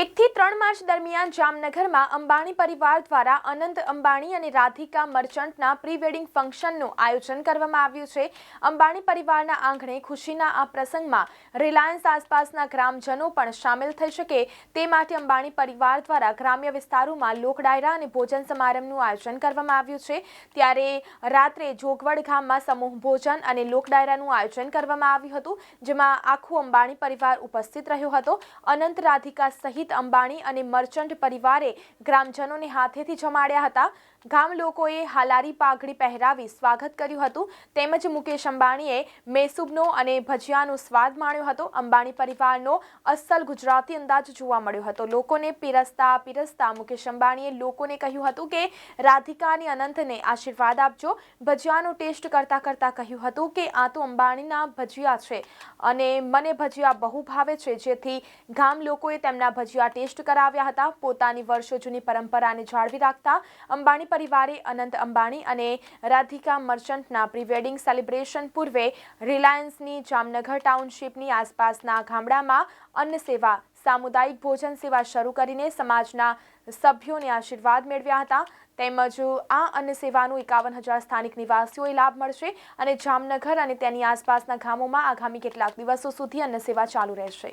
એકથી ત્રણ માર્ચ દરમિયાન જામનગરમાં અંબાણી પરિવાર દ્વારા અનંત અંબાણી અને રાધિકા મર્ચન્ટના પ્રી વેડિંગ ફંક્શનનું આયોજન કરવામાં આવ્યું છે. અંબાણી પરિવારના આંગણે ખુશીના આ પ્રસંગમાં રિલાયન્સ આસપાસના ગ્રામજનો પણ સામેલ થઈ શકે તે માટે અંબાણી પરિવાર દ્વારા ગ્રામ્ય વિસ્તારોમાં લોકડાયરા અને ભોજન સમારંભનું આયોજન કરવામાં આવ્યું છે. ત્યારે રાત્રે જોગવડ ગામમાં સમૂહ ભોજન અને લોકડાયરાનું આયોજન કરવામાં આવ્યું હતું, જેમાં આખું અંબાણી પરિવાર ઉપસ્થિત રહ્યો હતો. અનંત રાધિકા સહિત અંબાણી અને મર્ચન્ટ પરિવારે ગ્રામજનોને હાથેથી જમાડ્યા હતા. ગામ લોકોએ હાલારી પાઘડી પહેરાવી સ્વાગત કર્યું હતું. તેમજ મુકેશ અંબાણીએ મેસૂબનો અને ભજીયાનો સ્વાદ માણ્યો હતો. અંબાણી પરિવારનો અસલ ગુજરાતી અંદાજ જોવા મળ્યો હતો. લોકોને પીરસતા પીરસતા મુકેશ અંબાણીએ લોકોને કહ્યું હતું કે રાધિકાની અનંતને આશીર્વાદ આપજો. ભજીયાનો ટેસ્ટ કરતા કરતા કહ્યું હતું કે, આ તો અંબાણીના ભજીયા છે અને મને ભજીયા બહુ ભાવે છે. જેથી ગામ લોકોએ તેમના ભજીયા ટેસ્ટ કરાવ્યા હતા. પોતાની વર્ષો જૂની પરંપરાને જાળવી રાખતા અંબાણી પરિવારે અનંત અંબાણી અને રાધિકા મર્ચન્ટના પ્રીવેડિંગ સેલિબ્રેશન પૂર્વે રિલાયન્સની જામનગર ટાઉનશીપની આસપાસના ગામડામાં અન્ન સેવા, સામુદાયિક ભોજન સેવા શરૂ કરીને સમાજના સભ્યોને આશીર્વાદ મેળવ્યા હતા. તેમજ આ અન્ન સેવાનું એકાવન હજાર સ્થાનિક નિવાસીઓએ લાભ મળશે અને જામનગર અને તેની આસપાસના ગામોમાં આગામી કેટલાક દિવસો સુધી અન્ન સેવા ચાલુ રહેશે.